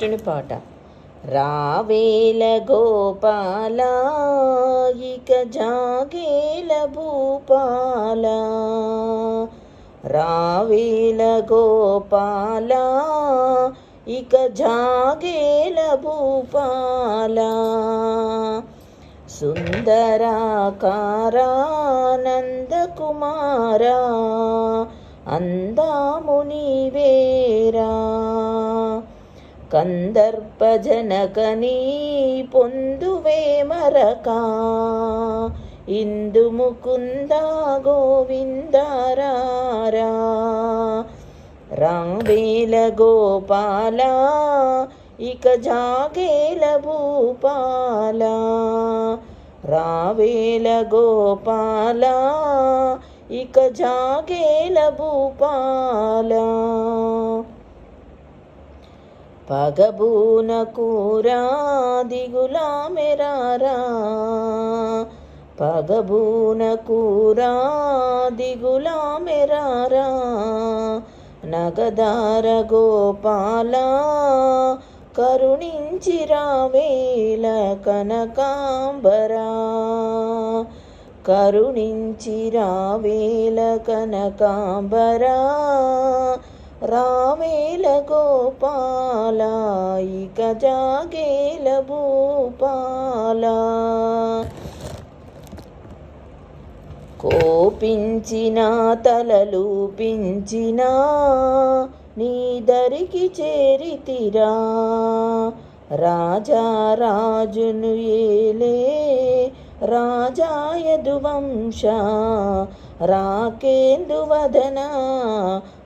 కృష్ణుని పాట. రావేల గోపాల ఇక జాగేల భూపాల. రావేల గోపాల ఇక జాగేల భూపాల. సుందరాకారానందకుమారా అందాముని వేరా కందర్పజనకనీ పొందువే మరకా. ఇందు ముకుంద గోవిందరారా. రావేల గోపాల ఇక జాగేల భూపాల. రావేల గోపాల ఇక జాగేల భూపాల. పగబూన కూరా దిగులా మెరారా. పగబూన కూరా దిగులా మెరారా. నగదార గోపాల కరుణించి రావేల కనకాంబరా. కరుణించి రావేల కనకాంబరా. రావేల గోపాల ఇక జాగేల భూపాల. కోపించిన తలలు పించిన నీ దరికి చేరితిరా. రాజా రాజును ఏలే రాజాయదు వంశ రాకేందు వదనా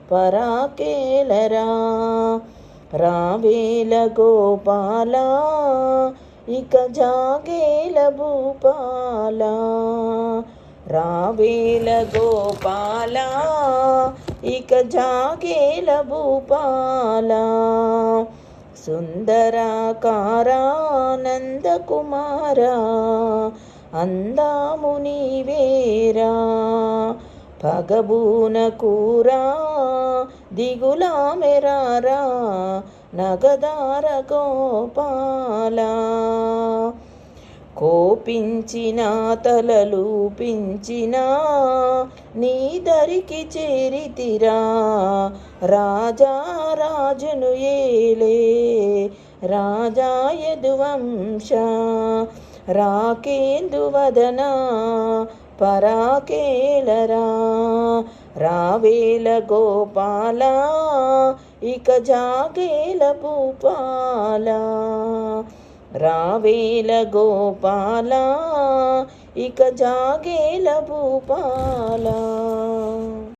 పరాకేలరా రావేల గోపాల ఇక జాగేల భూపాల రావేల గోపాల ఇక జాగేల భూపాల సుందరాకారానంద కుమారా అందాము నీవేరా పగబూన కూరా దిగులా మెరారా నగదార గోపాల. కోపించిన తలలుపించిన నీ దరికి చేరితిరా. రాజా రాజును ఏలే రాజా యదువంశ రాకేందువదనా పరాకేలరా రావేల గోపాల ఇక జాగేల భూపాల. రావేల గోపాల ఇక జాగేల భూపాల.